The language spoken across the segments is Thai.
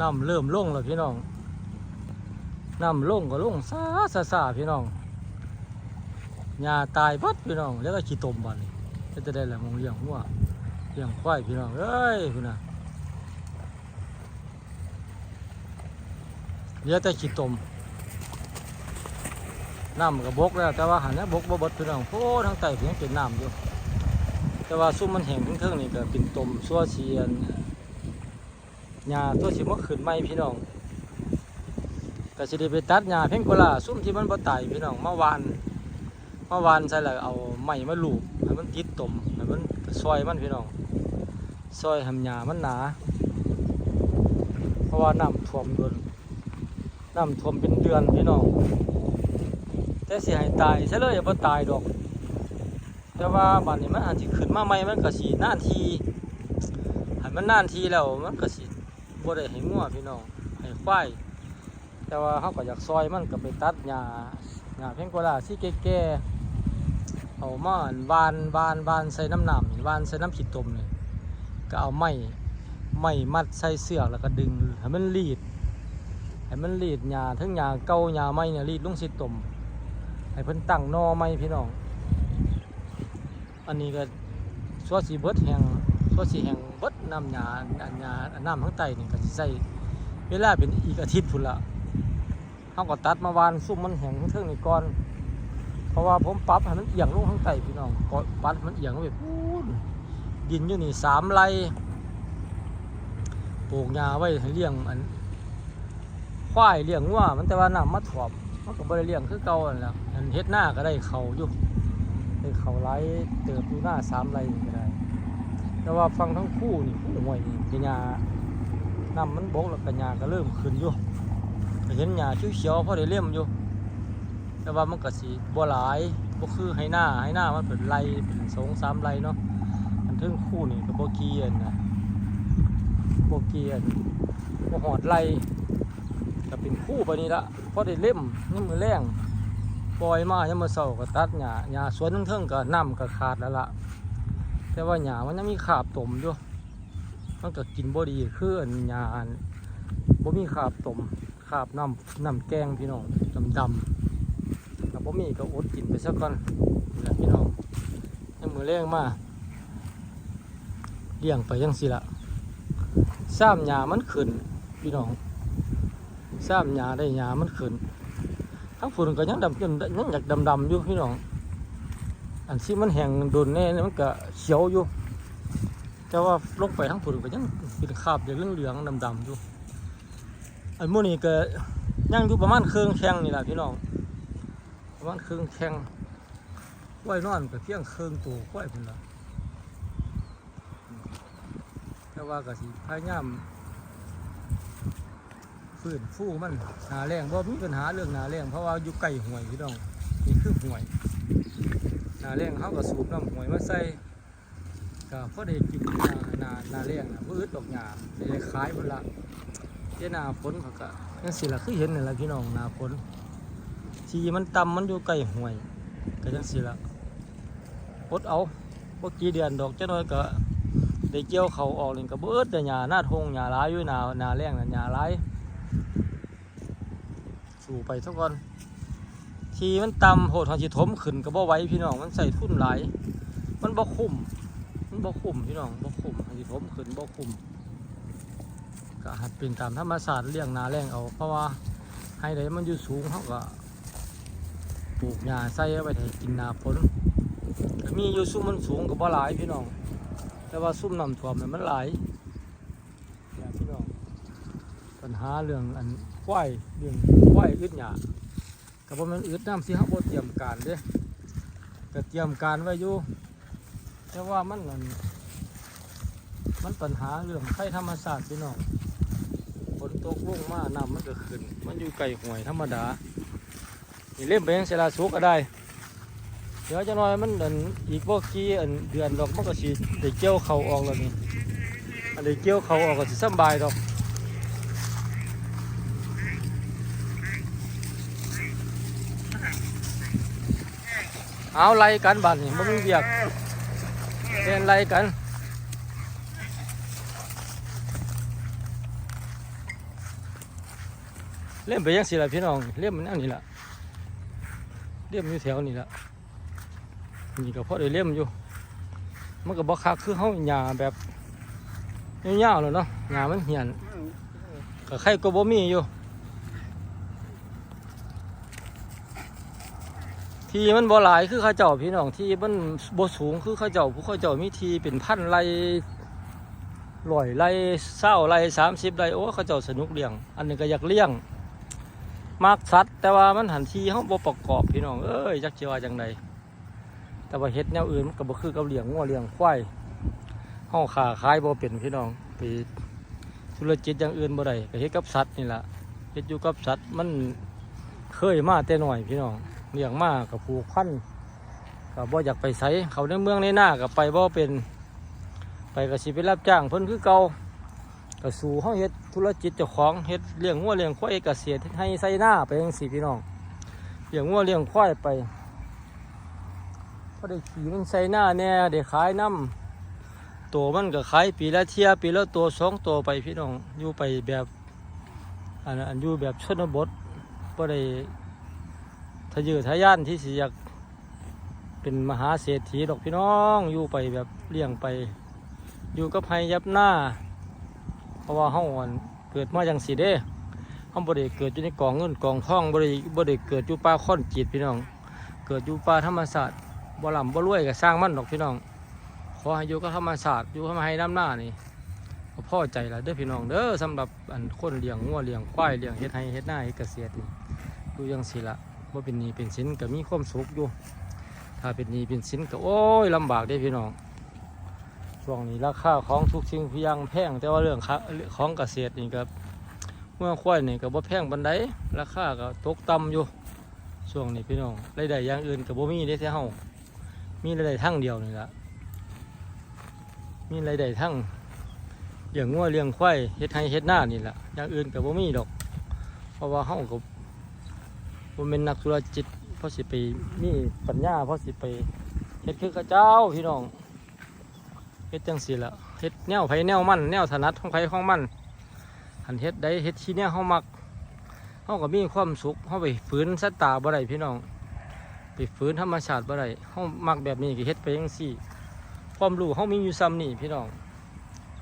น้ำเริ่มลงแล้วพี่น้องน้ำลงก็ลงซาซาซาพี่น้องหญ้าตายพัดพี่น้อง แล้วก็ขี้ตมบันี้ก็จะได้แหละมองเลี้ยงหัวเลี้ยงควายพี่น้องเอ้ยพี่น่ะเหลือแต่ขี้ตมน้ำก็บบกแล้วแต่ว่าหันนี้บกบ่บดพี่น้องโอ้ทั้งไตเพียงเป็นน้ำอยู่แต่ว่าซุ่มมันแห้งทั้งเทิงนี่ก็เป็นตมซัวเชียน หญ้าตัวสิมาขึ้นใหม่พี่น้องก็สิได้ไปตัดหญ้าเพ่งโกลาซุ่มที่มันบ่ตายพี่น้องเมาวานเมาวานใส่แล้วเอาไม้มาลูบให้มันติดตมให้มันซอยมันพี่น้องซอยทำหญ้ามันหนา เพราะว่าน้ำท่วมโดนน้ำท่วมเป็นเดือนพี่น้องแต่เสิให้ตายใช่เลยบ่ตายดอก แต่ว่าบัดนี้มันอาจจะขึ้นมาใหม่มันก็สินานทีให้มันนานทีแล้วมันก็สิ บ่ได้ให้งัวพี่น้องให้ควายแต่ว่าเขาก็อยากซอยมันก็ไปตัดหญ้าหญ้าเพ่งกวาสิแก่ๆเอามานวานวานวานใส่น้ำหนามวานใส่น้ำขีดตมเลยก็เอาไม้ไม้มัดใส่เสือกแล้วก็ดึงให้มันรีดให้มันรีดหญ้าทั้งหญ้าเก่าหญ้าใหม่เนี่ยรีดลงสิตมให้เพิ่นตั้งนอใหม่พี่น้อง อันนี้ก็สัวสีเบิดแห่ง สัวสีแห่งบดน้ำยาอันยาอันน้ำข้างใต้นี่ก็สิใส่เวลาเป็นอีกอาทิตย์พุ่นละเขาก็ตัดมาวานซุ่มมันแห้งทั้งเทิงนี่ก่อน เพราะว่าผมปรับให้มันเอียงลงข้างใต้พี่น้องก็ปรับมันเอียงลงไปพูนดินอยู่นี่สามไร่ปลูกหญ้าไว้เลี้ยงอันควายเลี้ยงวัวมันแต่ว่าน้ำมาถวมมันก็บ่ได้เลี้ยงคือเก่าแล้วอันเฮ็ดหน้าก็ได้เขาอยู่ไปเขาไล่เติบอยู่หน้าสามไร่ก็ได้ แต่ว่าฟังทั้งคู่นี่คู่ห่วยนี่กัญญาน้ำมันบกแล้วกัญญาก็เริ่มขึ้นอยู่เห็นหญ้าเขียวๆพอได้เลี่ยมอยู่ แต่ว่ามันก็สิบ่หลายบ่คือให้หน้าให้หน้ามันเป็นไรเป็นสองสามไรเนาะอันถึงคู่นี่ก็บเกียนนะบเกียนบหอดไรก็เป็นคู่ไปนี่ละพอได้เล่มนี่มือแรงปล่อยมายังมาเศร้าก็ตัดหญ้าหญ้าสวนทั้งเทิงก็น้ำก็ขาดแล้วล่ะ แต่ว่าหญ้ามันยังมีขาบตมอยู่มันก็กินบ่ดีคืออันหญ้านบ่มีขาบตมขาบน้ำน้ำแกงพี่น้องดำดำๆถ้าบ่มีก็อดกินไปสักก่อนแหละพี่น้องยังมือแรงมาเลี้ยงไปยังสิละซ้ำหญ้ามันขึ้นพี่น้องซ้ำหญ้าได้หญ้ามันขึ้นทั้งฝุ่นก็ยังดำจนยังอยากดำดำอยู่พี่น้อง อันที่มันแห้งโดนแน่มันก็เขียวอยู่ แต่ว่าลงไปทั้งฝุ่นก็ยังเป็นคราบอย่างเหลืองดำๆอยู่อันโมนี่ก็ยังอยู่ประมาณเครื่องแข้งนี่แหละพี่น้องประมาณเครื่องแข้งไว้นอนก็เพียงเครื่องตัวไว้พุ่นละแต่ว่าก็สิพยายามฟื้นฟูมันหนาแรงบ่มีปัญหาเรื่องหนาแรงเพราะว่าอยู่ใกล้ห่วยพี่น้องนี่คือห่วย นาแรงเขาก็สูบน้ำหวยมาใส่ก็พอได้กินนานานาแรงนะพืชดอกหญ้าได้ขายหมดละเจ้านาฝนเขาก็ยังสิละคือเห็นนี่แหละพี่น้องนาฝนทีมันต่ำมันอยู่ใกล้ห่วยก็ยังสิละอดเอาพวกกี่เดือนดอกเจ้าน้อยก็ได้เกี่ยวเขาออกเลยก็เบิดแต่หญ้าหน้าทงหญ้าร้ายอยู่หนาหนาแรงนะหญ้าร้ายสู่ไปทุกคน ทีมันต่ำโหดทางสิถมขึ้นก็บ่ไหวพี่น้องมันใส่ทุ่นหลายมันบ่คุ้มมันบ่คุ้มพี่น้องบ่คุ้มทางสิถมขึ้นบ่คุ้มก็หัดเป็นตามธรรมศาสตร์เลี้ยงนาแรงเอา เพราะว่าให้ใดมันอยู่สูงเขาก็ปลูกหญ้าใส่เอาไว้ให้กินนาฝนมีอยู่ซุ่มมันสูงก็บ่หลายพี่น้อง แต่ว่าซุ่มน้ำท่วมเนี่ยมันหลายพี่น้องปัญหาเรื่องอันควายเรื่องควายอึดหยา กับว่ามันอึดน้ำสิเขาบ่เตรียมการเด้ก็เตรียมการไว้อยู่แต่ว่ามันอันมันปัญหาเรื่องไฟธรรมศาสตร์พี่น้องฝนตกลงมาน้ำมันก็ขึ้น มันอยู่ไกลห่วยธรรมดานี่เล่มไปยังเสลาสุกก็ได้ เดี๋ยวจะน้อยมันอันอีกบ่กี่อันเดือนดอกมันก็สิได้เกี่ยวเขาออกแล้วนี่อันได้เกี่ยวเขาออกก็สิสบายดอก เอาไล่กันบัดนี่มันมีเบียกเล่นไล่กันเล่มไปยังสิละพี่น้องเล่มมันอันนี้ละเล่มอยู่แถวนี้ละนี่ก็พอได้เล่มอยู่มันก็บ่คักคือเฮาหญ้าแบบยาวๆแล้วเนาะหญ้ามันเหี่ยนก็ใครก็บ่มีอยู่ ที่มันบ่หลายคือเขาเจ้าพี่น้องที่มันบ่สูงคือเขาเจ้าผู้เขาเจ้ามีทีเป็นพันไรร้อยไรเศร้าไรสามสิบไรโอ้เขาเจ้าสนุกเลี้ยง อันนี้ก็อยากเลี้ยงมักสัตว์แต่ว่ามันหันทีเขาบ่ประกอบพี่น้องเอ้ยจักสิว่าจังใดแต่ว่าเฮ็ดแนวอื่นมันก็บ่คือกับเลี้ยงงัวเลี้ยงควายเฮาขาขายบ่เป็นพี่น้องไปธุรกิจอย่างอื่นบ่ได้ก็เฮ็ดกับสัตว์นี่แหละเฮ็ดอยู่กับสัตว์มันเคยมาแต่หน้อยพี่น้อง เลี้ยงมากับผูกพันกับบ่อยากไปไสเขาในเมืองในหน้ากับไปบ่เป็น ไปกับสิไปรับจ้างเพิ่นคือเก่าก็สู่เฮาเฮ็ดธุรกิจเจ้าของเฮ็ดเลี้ยงงัวเลี้ยงควายกษตรเฮ็ดให้ใส่หน้าไปจังซี่พี่น้องเลี้ยงงัวเลี้ยงควายไปพอได้ขี่มันใส่หน้าแน่ได้ขายน้ำตัวมันก็ขายปีละเที่ยปีละตัวสองตัวไปพี่น้องอยู่ไปแบบอันนั้นอันอยู่แบบชนบทบ่ได้ ทะเยอทะยานที่สิอยากเป็นมหาเศรษฐีดอกพี่น้องอยู่ไปแบบเลี้ยงไป อยู่กับไฮยับหน้า เพราะว่าเฮาอั่นเกิดมาอย่างสีเด้เฮาบ่ได้เกิดอยู่ในกองเงินกองทองบ่ได้บ่ได้เกิดอยู่ป่าค่อนจีดพี่น้อง เกิดอยู่ป่าธรรมศาสตร์บ่ลำบ่รวยก็สร้างมั่นดอกพี่น้อง ขอให้อยู่กับธรรมศาสตร์อยู่กับไฮน้ำหน้านี่ก็พอใจละเด้อพี่น้องเด้อสำหรับอันคนเลี้ยงงัวเลี้ยงควายเลี้ยงเฮ็ดไฮเฮ็ดหน้าเฮ็ดเกษตรนี่ดูจังสิละ ว่าเป็นหนี้เป็นสินก็มีความสุขอยู่ ถ้าเป็นหนี้เป็นสินก็โอ้ยลำบากได้พี่น้องช่วงนี้ราคาของทุกสิ่งทุกอย่างแพงแต่ว่าเรื่องของเกษตรนี่ก็เมื่อควายนี่ก็บ่แพงบันไดราคาก็ตกต่ำอยู่ช่วงนี้พี่น้องรายได้อย่างอื่นก็บ่มีได้แท้เฮามีรายได้ทั้งเดียวนี่ละมีรายได้ทั้งเลี้ยงงัวเลี้ยงควายเฮ็ดไร่เฮ็ดหน้านี่แหละอย่างอื่นก็บ่มีดอก เพราะว่าเฮาก็ ผมเป็นนักธุรกิจเพราะสิไปมีปัญญาเพราะสิไปเฮ็ดคือข้าเจ้าพี่น้องเฮ็ดจังสิละเฮ็ดแนวไผแนวมันแนวถนัดของไผของมันหันเฮ็ดได้เฮ็ดที่แนวเฮามักเฮาก็มีความสุขเฮาไปฝืนสัตว์ตาบ่ได้พี่น้องไปฝืนธรรมชาติบ่ได้เฮามักแบบนี้ก็เฮ็ดไปจังซี่ ความรู้เฮามีอยู่ซ้ำนี่พี่น้อง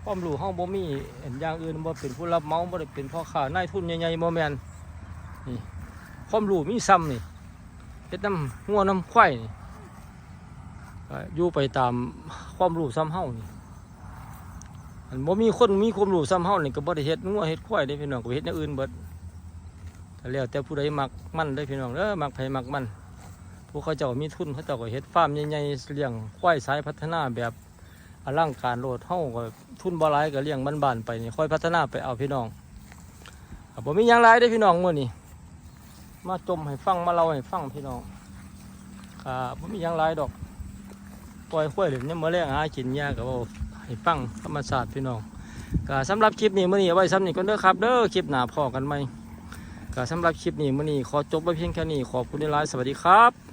ความรู้เฮาบ่มีอันอย่างอื่นบ่เป็นผู้รับเหมาบ่ได้เป็นพ่อค้านายทุนใหญ่ๆบ่แม่น ความรู้มีซ้ำนี่เฮ็ดน้ำงัวน้ำควายนี่อยู่ไปตามความรู้ซ้ำเฮานี่อันบ่มีคนมีความรู้ซ้ำเฮานี่ก็บ่ได้เฮ็ดงัวเฮ็ดควายได้พี่น้องก็เฮ็ดอย่างอื่นเบิดก็แล้วแต่ผู้ใดมักมันได้พี่น้องเด้อมักไผมักมันผู้เขาเจ้ามีทุนเขาเจ้าก็เฮ็ดฟาร์มใหญ่ๆเลี้ยงควายสายพัฒนาแบบอลังการโลดเฮาก็ทุนบ่หลายก็เลี้ยงบ้านๆไปนี่ค่อยพัฒนาไปเอาพี่น้องบ่มีหยังหลายได้อพี่น้องมื้อนี้ มาจมให้ฟังมาเล่าให้ฟังพี่น้องครับไม่มีอยังไรดอก ปล่อยข้วยเหลือเนี่ยมาแรงหากินยากับว่าให้ฟังธรรมศาสตร์พี่น้องก็สำหรับคลิปนี้มื่อนี้เอาไว้ซ้ำนี่ก็เด้อครับ เด้อคลิปหนาพอกันไหมก็สำหรับคลิปนี้มื่อนี้ขอจบไว้เพียงแค่นี้ขอบคุณในไลน์สวัสดีครับ